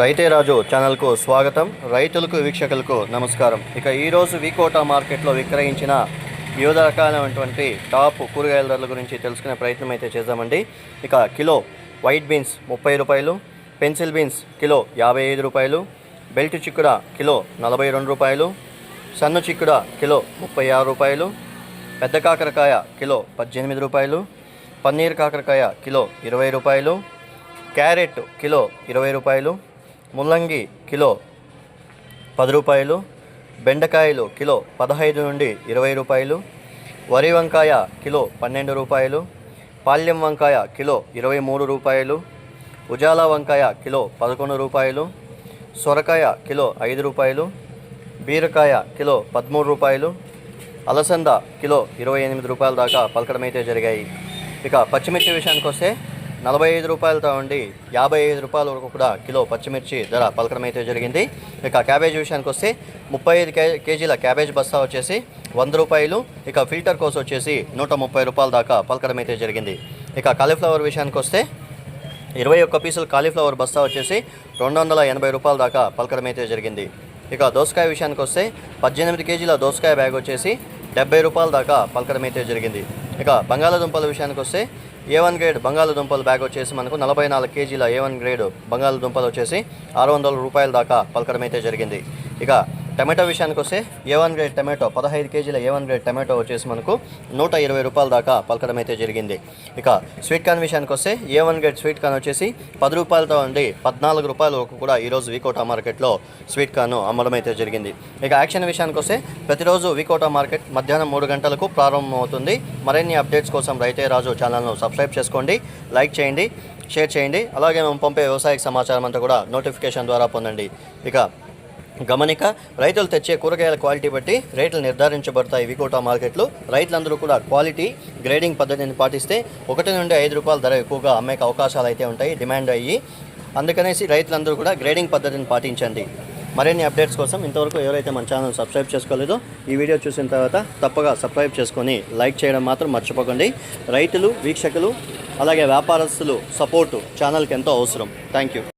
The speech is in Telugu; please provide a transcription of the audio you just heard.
రైతే రాజు ఛానల్కు స్వాగతం. రైతులకు వీక్షకులకు నమస్కారం. ఇక ఈరోజు వికోటా మార్కెట్లో విక్రయించిన వివిధ రకాలైనటువంటి టాప్ కూరగాయల ధరల గురించి తెలుసుకునే ప్రయత్నం అయితే చేద్దామండి. ఇక కిలో వైట్ బీన్స్ ముప్పై రూపాయలు పెన్సిల్ బీన్స్ కిలో యాభై ఐదు రూపాయలు బెల్ట్ చిక్కుడ కిలో నలభై రెండు రూపాయలు సన్ను చిక్కుడ కిలో ముప్పై ఆరు రూపాయలు పెద్ద కాకరకాయ కిలో పద్దెనిమిది రూపాయలు పన్నీర్ కాకరకాయ కిలో ఇరవై రూపాయలు క్యారెట్ కిలో ఇరవై రూపాయలు ముల్లంగి కిలో పది రూపాయలు బెండకాయలు కిలో పదహైదు నుండి ఇరవై రూపాయలు వరి వంకాయ కిలో పన్నెండు రూపాయలు పాల్యం వంకాయ కిలో ఇరవై మూడు రూపాయలు ఉజాలా వంకాయ కిలో పదకొండు రూపాయలు సొరకాయ కిలో ఐదు రూపాయలు బీరకాయ కిలో పదమూడు రూపాయలు అలసంద కిలో ఇరవై ఎనిమిది రూపాయల దాకా పలకడమైతే జరిగాయి. ఇక పచ్చిమిర్చి విషయానికి వస్తే నలభై ఐదు రూపాయలతో ఉండి యాభై ఐదు రూపాయల వరకు కూడా కిలో పచ్చిమిర్చి ధర పలకడం అయితే జరిగింది. ఇక క్యాబేజ్ విషయానికి వస్తే ముప్పై ఐదు కేజీల క్యాబేజ్ బస్తా వచ్చేసి వంద రూపాయలు. ఇక ఫిల్టర్ కోసం వచ్చేసి నూట ముప్పై రూపాయల దాకా పలకడం అయితే జరిగింది. ఇక కాలీఫ్లవర్ విషయానికి వస్తే ఇరవై ఒక్క పీసులు కాలీఫ్లవర్ బస్తా వచ్చేసి రెండు వందల ఎనభై రూపాయల దాకా పలకడం అయితే జరిగింది. ఇక దోసకాయ విషయానికి వస్తే పద్దెనిమిది కేజీల దోసకాయ బ్యాగ్ వచ్చేసి డెబ్బై రూపాయల దాకా పలకడం అయితే జరిగింది. ఇక బంగాళాదుంపల విషయానికి వస్తే ఏ వన్ గ్రేడ్ బంగాళాదుంపల బ్యాగ్ వచ్చేసి మనకు నలభై నాలుగు కేజీల ఏ వన్ గ్రేడ్ బంగాళాదుంపలు వచ్చేసి ఆరు వందల రూపాయల దాకా పలకడం అయితే జరిగింది. ఇక టమాటో విషయానికి వస్తే ఏ వన్ గ్రేడ్ టమాటో పదహైదు కేజీల ఏ వన్ గ్రేడ్ టమాటో వచ్చేసి మనకు నూట ఇరవై రూపాయల దాకా పలకడం అయితే జరిగింది. ఇక స్వీట్ కార్న్ విషయానికి వస్తే A one grade sweet corn వచ్చేసి పది రూపాయలతో ఉండి పద్నాలుగు రూపాయల వరకు కూడా ఈరోజు వికోటా మార్కెట్లో స్వీట్ కార్న్ అమ్మడం అయితే జరిగింది. ఇక యాక్షన్ విషయానికి వస్తే ప్రతిరోజు వికోటా మార్కెట్ మధ్యాహ్నం మూడు గంటలకు ప్రారంభమవుతుంది. మరిన్ని అప్డేట్స్ కోసం రైతే రాజు ఛానల్ను సబ్స్క్రైబ్ చేసుకోండి లైక్ చేయండి షేర్ చేయండి. అలాగే మేము పంపే వ్యవసాయ సమాచారం అంతా కూడా నోటిఫికేషన్ ద్వారా పొందండి. ఇక గమనిక రైతులు తెచ్చే కూరగాయల క్వాలిటీ బట్టి రేట్లు నిర్ధారించబడతాయి. వికోటా మార్కెట్లు రైతులందరూ కూడా క్వాలిటీ గ్రేడింగ్ పద్ధతిని పాటిస్తే ఒకటి నుండి ఐదు రూపాయల ధర ఎక్కువగా అమ్మే అవకాశాలు అయితే ఉంటాయి డిమాండ్ అయ్యి. అందుకనేసి రైతులందరూ కూడా గ్రేడింగ్ పద్ధతిని పాటించండి. మరిన్ని అప్డేట్స్ కోసం ఇంతవరకు ఎవరైతే మన ఛానల్ సబ్స్క్రైబ్ చేసుకోలేదో ఈ వీడియో చూసిన తర్వాత తప్పగా సబ్స్క్రైబ్ చేసుకొని లైక్ చేయడం మాత్రం మర్చిపోకండి. రైతులు వీక్షకులు అలాగే వ్యాపారస్తులు సపోర్టు ఛానల్కి ఎంతో అవసరం. Thank you